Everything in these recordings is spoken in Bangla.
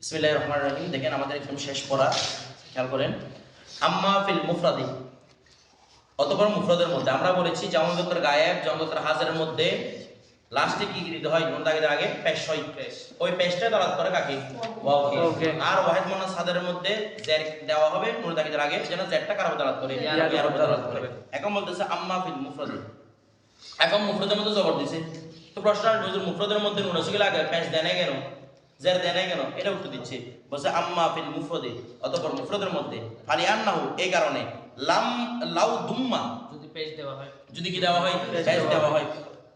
বিসমিল্লাহির রহমানির রহিম। দেখেন আমাদের একদম শেষ পড়া খেয়াল করেন। আম্মা ফিল মুফরাদি অতপর মুফরাদের মধ্যে। আমরা বলেছি গায়েব হাজারের মধ্যে লাস্টে কি দিতে হয়? নুন দাগের আগে পেশ হয় ওই পেশটা করে কাকে? ওয়াওকে আর ওয়াহিদ মোহাম্মদ সাদারের মধ্যে জের দেওয়া হবে নুন দাগের আগে যেন জেরটা কার উপর দাঁড়াত করে। এখন বলতেছে আম্মা ফিল মুফরাদি। এখন মুফরদের মধ্যে জবর দিছে। তো প্রশ্ন হুজুর মুফরদের মধ্যে নুন রসুল আগে প্যাঁচ দেয় না কেন? জের দেয় নাই কেন? এটা উত্তর দিচ্ছে। বলছে আম্মা ফিল মুফরদে অতপর মুফরদের মধ্যে ফালি আন্নাহু এই কারণে লাম লাউ দুম্মা যদি পেশ দেওয়া হয়। যদি কি দেওয়া হয় পেশ দেওয়া হয়।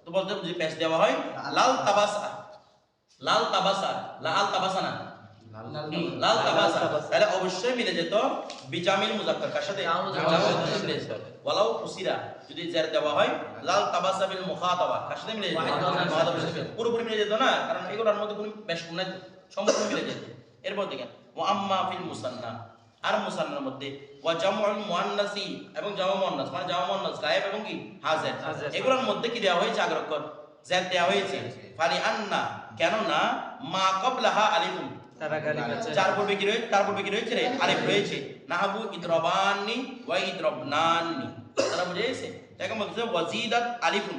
তো বলতে যদি পেশ দেওয়া হয় লাল তাবাসা লাল তাবাসা লাল তাবাসা না হুম, লাল তাবাসা তাহলে অবশ্যই মিলে যেত বিজামিল মুজাক্কার কার সাথে? ওয়ালাউ যদি জের দেওয়া হয় লাল তাবাসা বিল মুখাতাবা। কার সাথে মিলে যেত। পুরোপুরি মিলে যেত না? কারণ এগুলোর মধ্যে কোনো বেশ নাই সম্পূর্ণ মিলে যেত। এরপর দেখেন ওয়া আম্মা ফিল মুসান্না। আর মুসান্নার মধ্যে ওয়া মুআন্নাসি এবং জামু মুআন্নাস মানে জামু মুআন্নাস গায়েব এবং কি? হাজির। এগুলোর মধ্যে কি দেওয়া হয়েছে? আগ্রহকর জের দেওয়া হয়েছে। ফালি আন্না। কেন না মা কবলাহা আলিফুন তারা পূর্বে কি রয়েছে? তার পূর্বে কি রয়েছে রে? আলিফ রয়েছে। নাহাবু ইদ্রবানি ওয়া ইদ্রবনানি। তারা বুঝে গেছে? দেখো বলতেছে ওয়াজিদাত আলিফুন।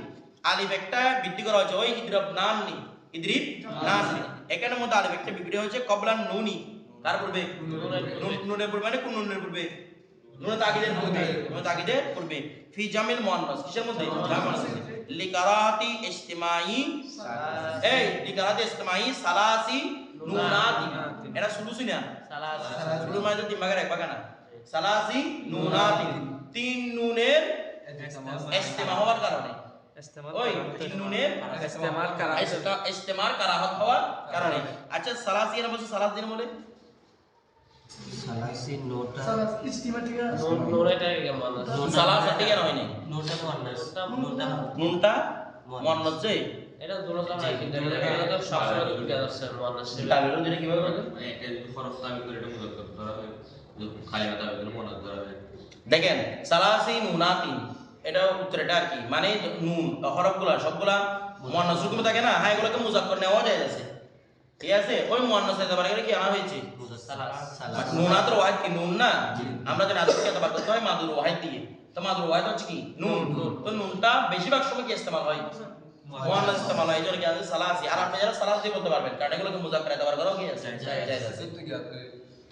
আলিফ একটা বৃদ্ধি করা হয়েছে। ওই ইদ্রবনানি। ইদ্রিব নানি এখানের মধ্যে আলিফ একটা বিবৃতি হয়েছে কবলান নুনি। কার পূর্বে? নুনের পূর্বে। মানে কোন নুনের পূর্বে? নুনে তাকিদের পূর্বে। নুনে তাকিদের পূর্বে। ফি জামিল মুআন্নাস কিসের মধ্যে? জামিল লিকারাতি ইজতিমাই এই লিকারাতি ইজতিমাই সালাসি নুনাতি এটা সুলুসি না সুলুস মানে তিন ভাগের এক ভাগে না সালাসি নুনাতি তিন নুনের ইজতিমা হওয়ার কারণে ইস্তেমাল ওই তিন নুনের ইস্তেমাল করা ইস্তা- কারাহত হওয়ার কারণে আচ্ছা সালাসি এর বলছে সালাস দিন বলে সালাসি নোটা নুন নুন এটা কেমন সালাস ঠিক আর হয়নি নোটা মুয়ান্নাস নোটা নুনটা মুয়ান্নাস যে এটা দুটো হয় কিন্তু এটা তো সবসময় দুটো যাচ্ছে মুয়ান্নাস তাবিরুন দিলে কীভাবে হবে এটা যদি খরচ দাবি করে এটা মুজাক্কার ধরা হয় খালি দাবি করে মনাজ ধরা হয়। দেখেন সালাসি নুনাতিন এটা উত্তর এটা আর কি। মানে নুন হরফগুলা সবগুলা হুকুমে থাকে না? হ্যাঁ এগুলোকে মুজাক্কর নেওয়া যায় আছে ঠিক আছে? ওই মুয়ান্নাস নিতে পারে কি আনা হয়েছে? নুনাত ওয়াহিদ কি? নুন না? আমরা হয় মাদুর ওয়াহিদ দিয়ে। তো মাদুর ওয়াহিদ হচ্ছে কি? নুন। তো নুনটা বেশিরভাগ সময় কি ইস্তেমাল হয়? মুয়ান্নাস ইস্তেমাল হয় এই কি আছে সালাসি। আর আপনি যারা সালাস বলতে পারবেন কারণ এগুলোকে মুজাক্কর এতবার করাও কি আছে।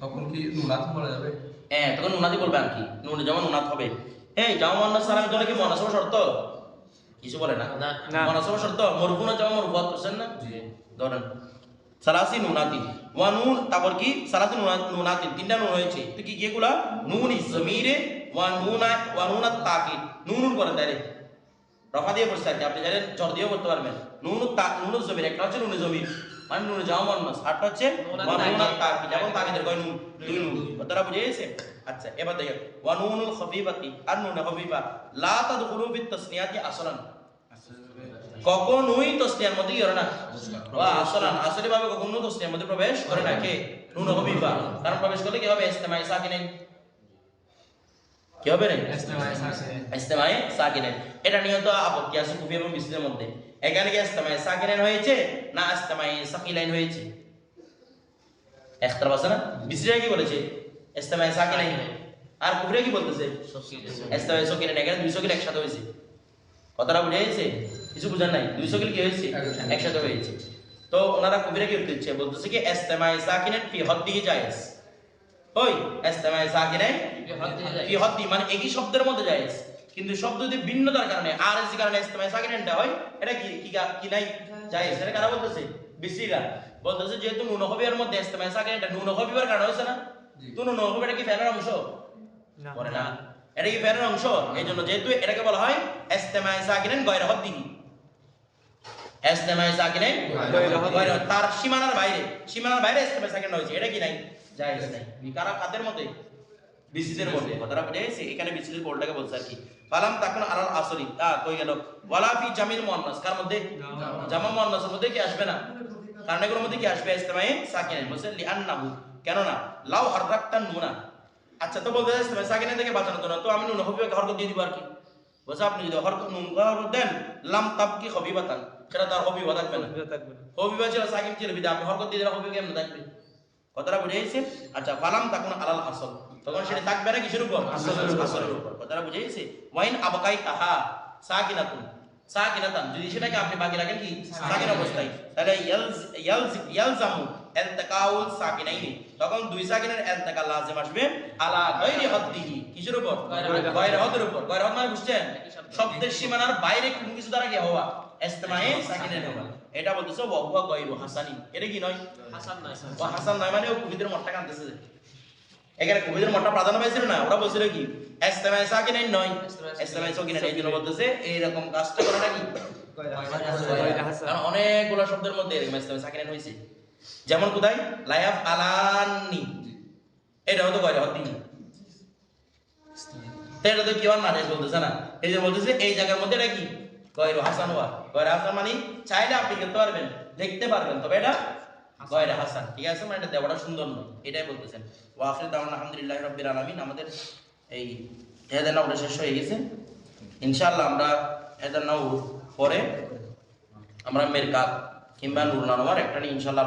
তখন কি নুনাথ বলা যাবে? হ্যাঁ তখন নুনাদি বলবে আর কি। নুন যেমন নুনাত হবে। এই জামা মুয়ান্নাস সালামের জন্য কি মুয়ান্নাস শর্ত? কিছু বলে না। মুয়ান্নাস শর্ত? মরফুনা জামা মরফুয়াত করছেন না? ধরেন। সালাসি নুনাতি। ওয়া নুন তারপর কি? সালাসি নুনাতি। তিনটা নুন হয়েছে তো কি এগুলা? নুন ইসমিরে ওয়া নুনা ওয়া নুনাত তাকিদ। নুন করে তাইলে রফা দিয়ে বসে আর কি। আপনি জানেন চর দিয়েও করতে পারবেন। নুন তা নুন জমির একটা হচ্ছে নুন জমির মানে নুন জামা মুয়ান্নাস আরটা হচ্ছে যেমন তাকিদের কয় নুন? দুই নুন। কথাটা বুঝে গেছে? আচ্ছা এবার দেখেন। ওয়া নুনুল আর নুন খফিফা। লা তাদখুলু ফিত তাসনিয়াতি আসলান। কখনোই তসনিয়ার মধ্যে করে না। বা আসলান। আসলে ভাবে কখনো তসনিয়ার মধ্যে প্রবেশ করে না কে? নুন খফিফা। কারণ প্রবেশ করলে কি হবে? ইস্তেমাই সাকিনাইন কি হবে রে? ইস্তেমাই সাকিনাইন এটা নিয়ে তো আপত্তি আছে কুফি এবং মিসলের মধ্যে এখানে কি ইস্তেমাই সাকিনাইন হয়েছে না ইস্তেমাই সাকিলাইন হয়েছে একতরফ আছে না মিসরিয়া কি বলেছে ইস্তেমাই সাকিনাইন আর কুফরে কি বলতেছে ইস্তেমাই সাকিনাইন এখানে দুই সকিল একসাথে হয়েছে কথাটা বুঝে গেছে কিছু বুঝার নাই দুই সকিল কি হয়েছে একসাথে হয়েছে তো ওনারা কবিরা কি দিচ্ছে বলতেছে কি ইস্তেমাই সাকিনাইন ফি হদ্দিহি জায়েজ ওই ইস্তেমাই সাকিনাইন ফি হদ্দি মানে একই শব্দের মধ্যে জায়েজ কিন্তু শব্দ যদি ভিন্নতার কারণে আর এসি কারণে ইস্তেমাই সাকিনাইনটা হয় এটা কি কি কি নাই? জায়েজ এটা কারা বলতেছে? বিসিরা। বলতেছে যেহেতু নুন হবিয়ার মধ্যে ইস্তেমাই সাকিনাইনটা নুন হবিবার কারণে হয়েছে না? তো নুন হবিটা কি ফেরার অংশ? করে না। এটা কি ফেরার অংশ? এই জন্য যেহেতু এটাকে বলা হয় ইস্তেমাই সাকিনাইন গয়রা হদ্দিহি গয়রা তার সীমানার বাইরে সীমানার বাইরে ইস্তেমাই সাকিনাইন হয়েছে এটা কি নাই জায়েজ নাই কারা কাদের মধ্যে বিসিদের মধ্যে কথাটা এখানে বিসিদের বলছে আর কি ফালাম তাকুন আলাল আসরি তা কই গেল ওয়ালা ফি জামিল মুআন্নাস কার মধ্যে জামা মুআন্নাসের মধ্যে কি আসবে না কারণ এগুলোর মধ্যে কি আসবে বলছে লিআন্নাহু কেন না লাউ হাররাকতান নুনা আচ্ছা তো বলতে ইস্তেমাই সাকিনাইন থেকে বাঁচানোর জন্য তো আমি নুন হবিবাকে হরকত দিয়ে দিব আর কি বলছে আপনি যদি হরকত নুন হরকত দেন লাম তাবকি খবিবাতান সেটা তার হবিবা থাকবে না। ছিল সাকিব ছিল বিদা আপনি। হরকত দিয়ে দিলে হবিবা কেমন থাকবে? কথাটা বুঝে আচ্ছা ফালাম তখন আলাল আসল তখন সেটা থাকবে না কিসের উপর? আসলের উপর। কথাটা বুঝে গেছে ওয়াইন আবাকাই তাহা সাকিনাতুন। সাকিনাতান যদি সেটাকে আপনি বাকি রাখেন কি? সাকিন। অবস্থায়। তাহলে ইয়ালজ ইয়ালজ ইয়ালজামু ইলতাকাউল সাকিনাইনি। তখন দুই সাকিনের ইলতাকা লাজিম আসবে আলা গায়রি হদ্দিহি। কিসের উপর? গায়রি হদের উপর। গায়রি হদ মানে বুঝছেন? শব্দের সীমানার বাইরে কোনো কিছু দ্বারা কি হওয়া? ইস্তেমায়ে সাকিনের হওয়া এটা বলতেছে ওয়া হুয়া গায়রু হাসানি এটা কি নয়? হাসান নাই ও হাসান নয় মানে ও কবিদের মঠটা কানতেছে যে। এখানে কবিদের প্রাধান্য পাইছিল না? ওরা বলছিল কি ইস্তেমায়ে নয় ইস্তেমায়ে এই জন্য বলতেছে এইরকম কাজটা করাটা কি? কারণ অনেকগুলো শব্দের মধ্যে এরকম ইস্তেমায়ে হয়েছে যেমন কোথায়? লায়াফ আলানি। এটাও তো কয় হদ্দি তো এটা তো কি আর বলতেছে না। এই যে বলতেছে এই জায়গার মধ্যে এটা কি? গয়রু হাসান ওয়া। গয়রু হাসান মানে? চাইলে আপনি খেলতে পারবেন দেখতে পারবেন। তবে এটা গয়রা হাসান? ঠিক আছে মানে এটা দেওয়াটা সুন্দর নয়। এটাই বলতেছেন। ওয়া আখির দাওয়ান আলহামদুলিল্লাহ রব্বির আলমিন। আমাদের এই হেদার নাওটা শেষ হয়ে গেছে। ইনশাআল্লাহ আমরা হেদার নাও পরে আমরা মেরকাত কিংবা নুরুল আনোয়ার একটা নিয়ে ইনশাআল্লাহ